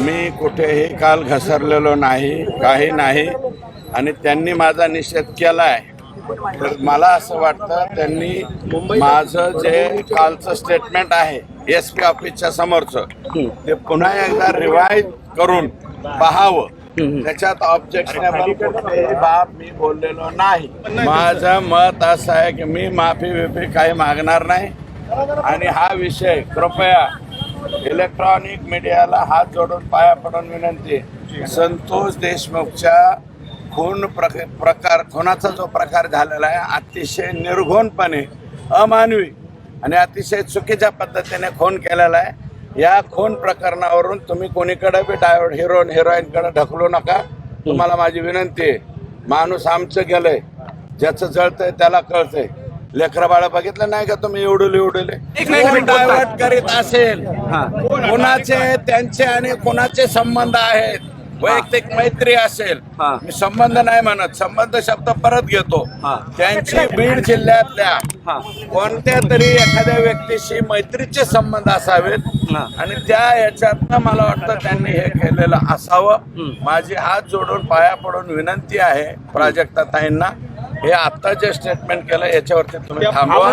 मी कुठेही काल घसरलेलो नाही काही नाही आणि त्यांनी माझा निषेध केला आहे तर मला असं वाटतं त्यांनी माझं जे कालचं स्टेटमेंट आहे एस पी ऑफिसच्या समोरचं ते पुन्हा एकदा रिवाईज करून पाहावं. त्याच्यात ऑब्जेक्शनेबल कुठलीही बाब मी बोललेलो नाही. माझं मत असं आहे की मी माफी बिफी काही मागणार नाही. आणि हा विषय कृपया इलेक्ट्रॉनिक मीडियाला हात जोडून पाया पडून विनंती. संतोष देशमुखच्या खून प्रक प्रकार खुनाचा जो प्रकार झालेला आहे अतिशय निर्घोणपणे अमानवी आणि अतिशय चुकीच्या पद्धतीने खून केलेला आहे. या खून प्रकरणावरून तुम्ही कोणीकडे बी डायव्हर्ट हिरोईन हिरोईनकडे ढकलू नका. तुम्हाला माझी विनंती आहे. माणूस आमचं गेलंय. ज्याचं जळतंय त्याला कळतंय. लेकरं बाळा बघितलं नाही का तुम्ही एवढले एवढले डायव्हर्ट करीत असेल? कुणाचे त्यांचे आणि कुणाचे संबंध आहेत? वैयक्तिक मैत्री असेल. हा. मी संबंध नाही म्हणत संबंध शब्द परत घेतो. त्यांची बीड जिल्ह्यातल्या. कोणत्या तरी एखाद्या व्यक्तीशी मैत्रीचे संबंध असावेत. आणि त्या याच्यातनं मला वाटतं त्यांनी हे केलेलं असावं. माझी हात जोडून पाया पडून विनंती आहे प्राजक्ता ताईंना. हे आता जे स्टेटमेंट केलं याच्यावरती तुम्ही थांबवा.